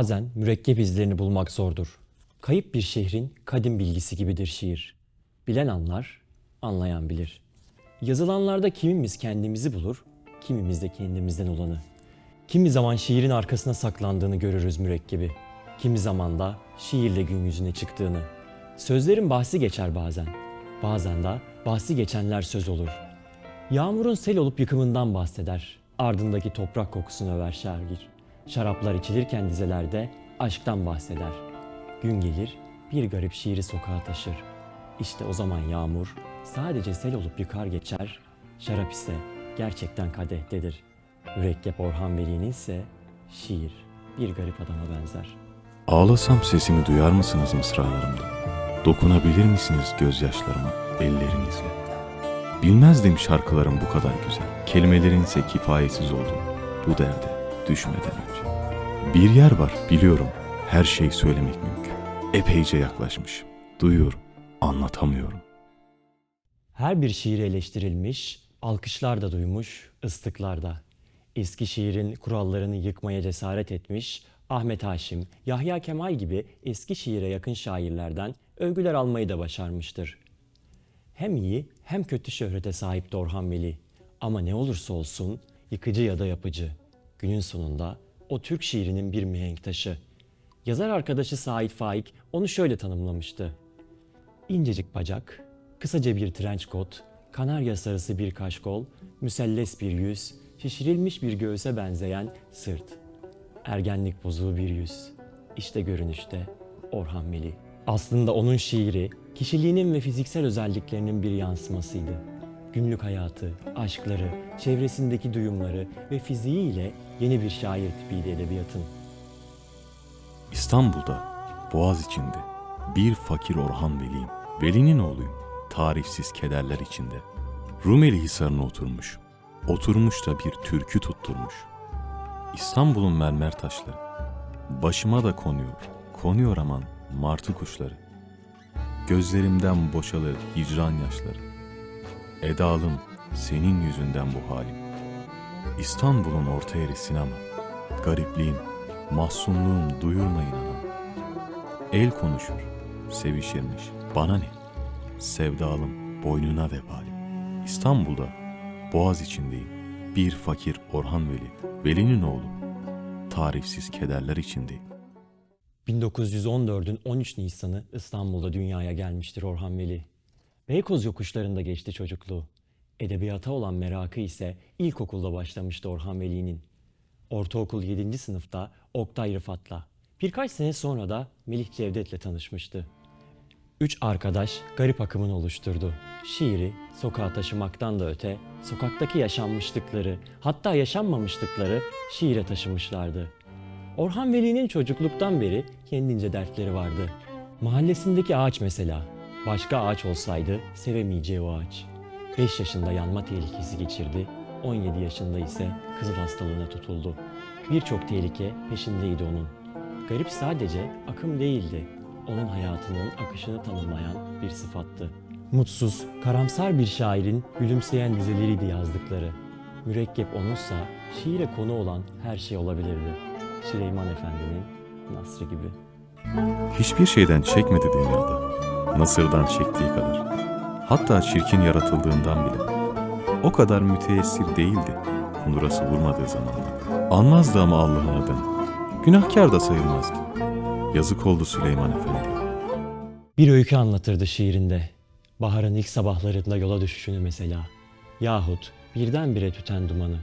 Bazen mürekkep izlerini bulmak zordur. Kayıp bir şehrin kadim bilgisi gibidir şiir. Bilen anlar, anlayan bilir. Yazılanlarda kimimiz kendimizi bulur, kimimiz de kendimizden olanı. Kimi zaman şiirin arkasına saklandığını görürüz mürekkebi. Kimi zaman da şiirle gün yüzüne çıktığını. Sözlerin bahsi geçer bazen. Bazen de bahsi geçenler söz olur. Yağmurun sel olup yıkımından bahseder. Ardındaki toprak kokusunu över şair. Şaraplar içilirken dizelerde aşktan bahseder. Gün gelir bir garip şiiri sokağa taşır. İşte o zaman yağmur sadece sel olup yıkar geçer. Şarap ise gerçekten kadehdedir. Mürekkep Orhan Veli'nin ise şiir bir garip adama benzer. Ağlasam sesimi duyar mısınız mısralarımda? Dokunabilir misiniz gözyaşlarıma ellerinizle? Bilmezdim şarkılarım bu kadar güzel. Kelimelerin ise kifayetsiz olduğunu bu derde düşmeden önce. Bir yer var biliyorum her şey söylemek mümkün. Epeyce yaklaşmışım. Duyuyorum, anlatamıyorum. Her bir şiiri eleştirilmiş, alkışlar da duymuş, ıslıklar da. Eski şiirin kurallarını yıkmaya cesaret etmiş, Ahmet Haşim, Yahya Kemal gibi eski şiire yakın şairlerden övgüler almayı da başarmıştır. Hem iyi hem kötü şöhrete sahip Orhan Veli. Ama ne olursa olsun yıkıcı ya da yapıcı. Günün sonunda o Türk şiirinin bir mihenk taşı. Yazar arkadaşı Sait Faik onu şöyle tanımlamıştı. İncecik bacak, kısaca bir trenç kot, kanarya sarısı bir kaşkol, müselles bir yüz, şişirilmiş bir göğüse benzeyen sırt. Ergenlik bozuğu bir yüz. İşte görünüşte Orhan Veli. Aslında onun şiiri, kişiliğinin ve fiziksel özelliklerinin bir yansımasıydı. Günlük hayatı, aşkları, çevresindeki duyumları ve fiziğiyle yeni bir şair tipiydi edebiyatın. İstanbul'da, Boğaz içinde bir fakir Orhan Veli'yim. Veli'nin oğluyum. Tarifsiz kederler içinde. Rumeli Hisarı'na oturmuş. Oturmuş da bir türkü tutturmuş. İstanbul'un mermer taşları. Başıma da konuyor. Konuyor aman martı kuşları. Gözlerimden boşalır hicran yaşları. Edalım senin yüzünden bu halim. İstanbul'un orta yeri sinema. Garipliğim, mahzunluğum duyurmayın anam. El konuşur, sevişirmiş. Bana ne? Sevdalım boynuna vebalim. İstanbul'da, Boğaz içindeyim. Bir fakir Orhan Veli, Veli'nin oğlu. Tarifsiz kederler içindeyim. 1914'ün 13 Nisan'ı İstanbul'da dünyaya gelmiştir Orhan Veli. Beykoz yokuşlarında geçti çocukluğu. Edebiyata olan merakı ise ilkokulda başlamıştı Orhan Veli'nin. Ortaokul 7. sınıfta Oktay Rıfat'la, birkaç sene sonra da Melih Cevdet'le tanışmıştı. Üç arkadaş garip akımını oluşturdu. Şiiri sokağa taşımaktan da öte, sokaktaki yaşanmışlıkları, hatta yaşanmamışlıkları şiire taşımışlardı. Orhan Veli'nin çocukluktan beri kendince dertleri vardı. Mahallesindeki ağaç mesela. Başka ağaç olsaydı sevemeyeceği o ağaç. 5 yaşında yanma tehlikesi geçirdi. 17 yaşında ise kızıl hastalığına tutuldu. Birçok tehlike peşindeydi onun. Garip sadece akım değildi. Onun hayatının akışını tanımlayan bir sıfattı. Mutsuz, karamsar bir şairin gülümseyen dizeleriydi yazdıkları. Mürekkep onunsa şiire konu olan her şey olabilirdi. Süleyman Efendi'nin Nasrı gibi. Hiçbir şeyden çekmedi dünyada. Nasırdan çektiği kadar. Hatta çirkin yaratıldığından bile. O kadar müteessir değildi. Kundurası vurmadığı zamanda. Anmazdı ama Allah'ın adını. Günahkar da sayılmazdı. Yazık oldu Süleyman Efendi. Bir öykü anlatırdı şiirinde. Baharın ilk sabahlarında yola düşüşünü mesela. Yahut birdenbire tüten dumanı.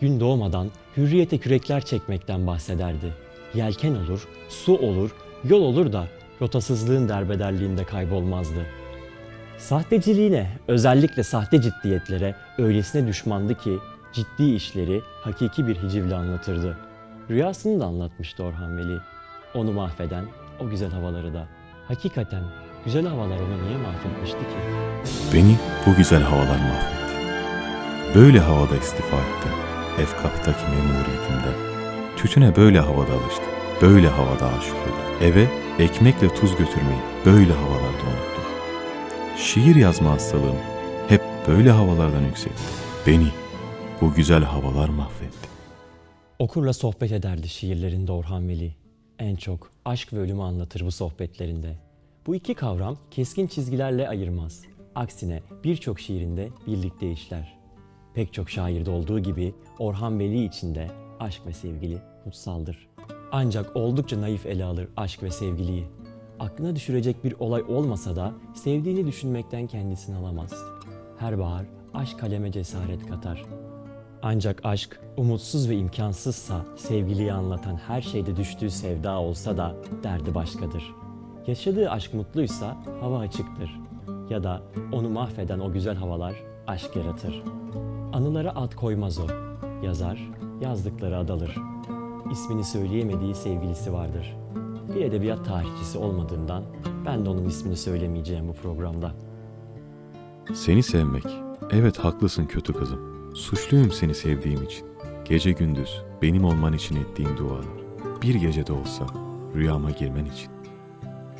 Gün doğmadan hürriyete kürekler çekmekten bahsederdi. Yelken olur, su olur, yol olur da rotasızlığın derbederliğinde kaybolmazdı. Sahteciliğine, özellikle sahte ciddiyetlere öylesine düşmandı ki ciddi işleri hakiki bir hicivle anlatırdı. Rüyasını da anlatmıştı Orhan Veli. Onu mahveden o güzel havaları da. Hakikaten güzel havalar onu niye mahvetmişti ki? Beni bu güzel havalar mahvetti. Böyle havada istifa ettim. Efkahtaki memuriyetimden. Tütüne böyle havada alıştım. Böyle havada aşık oldum. Eve ekmekle tuz götürmeyi böyle havalarda unuttum. Şiir yazma hastalığım hep böyle havalardan yükseldi. Beni bu güzel havalar mahvetti. Okurla sohbet ederdi şiirlerinde Orhan Veli. En çok aşk ve ölümü anlatır bu sohbetlerinde. Bu iki kavram keskin çizgilerle ayırmaz. Aksine birçok şiirinde birlikte işler. Pek çok şairde olduğu gibi Orhan Veli için de aşk ve sevgili kutsaldır. Ancak oldukça naif ele alır aşk ve sevgiliyi. Aklına düşürecek bir olay olmasa da sevdiğini düşünmekten kendisini alamaz. Her bahar aşk kaleme cesaret katar. Ancak aşk umutsuz ve imkansızsa sevgiliyi anlatan her şeyde düştüğü sevda olsa da derdi başkadır. Yaşadığı aşk mutluysa hava açıktır. Ya da onu mahveden o güzel havalar aşk yaratır. Anılara ad koymaz o. Yazar, yazdıkları adalır. İsmini söyleyemediği sevgilisi vardır. Bir edebiyat tarihçisi olmadığından ben de onun ismini söylemeyeceğim bu programda. Seni sevmek. Evet haklısın kötü kızım. Suçluyum seni sevdiğim için. Gece gündüz benim olman için ettiğim dualar. Bir gecede olsa rüyama girmen için.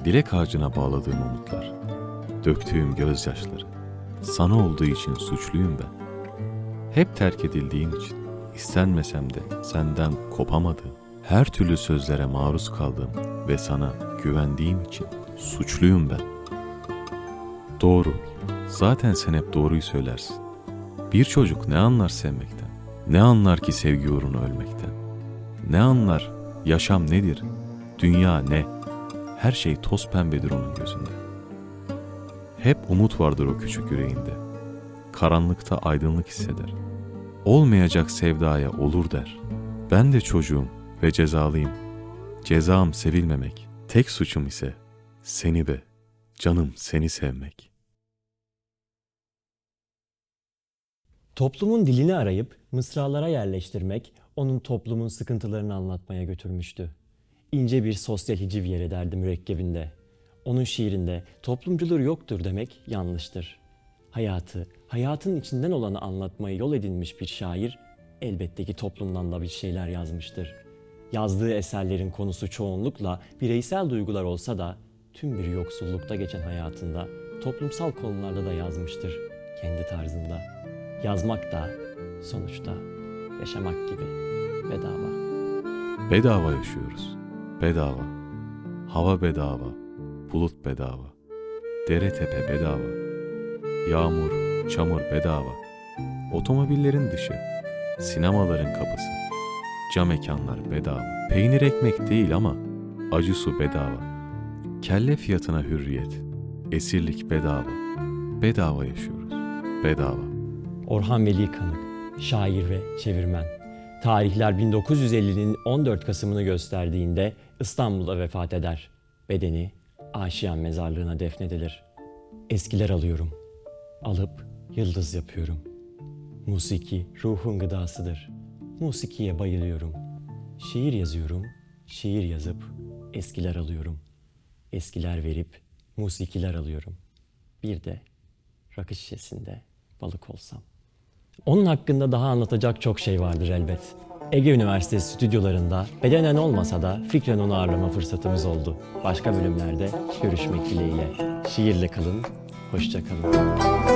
Dilek ağacına bağladığım umutlar. Döktüğüm gözyaşları. Sana olduğu için suçluyum ben. Hep terk edildiğim için. İstenmesem de senden kopamadığım, her türlü sözlere maruz kaldığım ve sana güvendiğim için suçluyum ben. Doğru. Zaten sen hep doğruyu söylersin. Bir çocuk ne anlar sevmekten? Ne anlar ki sevgi uğruna ölmekten? Ne anlar? Yaşam nedir? Dünya ne? Her şey toz pembedir onun gözünde. Hep umut vardır o küçük yüreğinde. Karanlıkta aydınlık hisseder. Olmayacak sevdaya olur der. Ben de çocuğum ve cezalıyım. Cezam sevilmemek. Tek suçum ise seni be. Canım seni sevmek.'' Toplumun dilini arayıp mısralara yerleştirmek onun toplumun sıkıntılarını anlatmaya götürmüştü. İnce bir sosyal hiciv yer ederdi mürekkebinde. Onun şiirinde toplumculuk yoktur demek yanlıştır. Hayatı, hayatın içinden olanı anlatmayı yol edinmiş bir şair elbette ki toplumdan da bir şeyler yazmıştır. Yazdığı eserlerin konusu çoğunlukla bireysel duygular olsa da tüm bir yoksullukta geçen hayatında toplumsal konularda da yazmıştır kendi tarzında. Yazmak da sonuçta yaşamak gibi bedava. Bedava yaşıyoruz. Bedava. Hava bedava. Bulut bedava. Dere tepe bedava. Yağmur, çamur bedava. Otomobillerin dışı. Sinemaların kapısı. Cam mekanlar bedava. Peynir ekmek değil ama acı su bedava. Kelle fiyatına hürriyet. Esirlik bedava. Bedava yaşıyoruz. Bedava. Orhan Veli Kanık, şair ve çevirmen. Tarihler 1950'nin 14 Kasım'ını gösterdiğinde İstanbul'da vefat eder. Bedeni Aşiyan mezarlığına defnedilir. Eskiler alıyorum. Alıp yıldız yapıyorum. Musiki ruhun gıdasıdır. Musikiye bayılıyorum. Şiir yazıyorum, şiir yazıp eskiler alıyorum. Eskiler verip musikiler alıyorum. Bir de rakı şişesinde balık olsam. Onun hakkında daha anlatacak çok şey vardır elbet. Ege Üniversitesi stüdyolarında bedenen olmasa da fikren onu ağırlama fırsatımız oldu. Başka bölümlerde görüşmek dileğiyle. Şiirle kalın, hoşça kalın.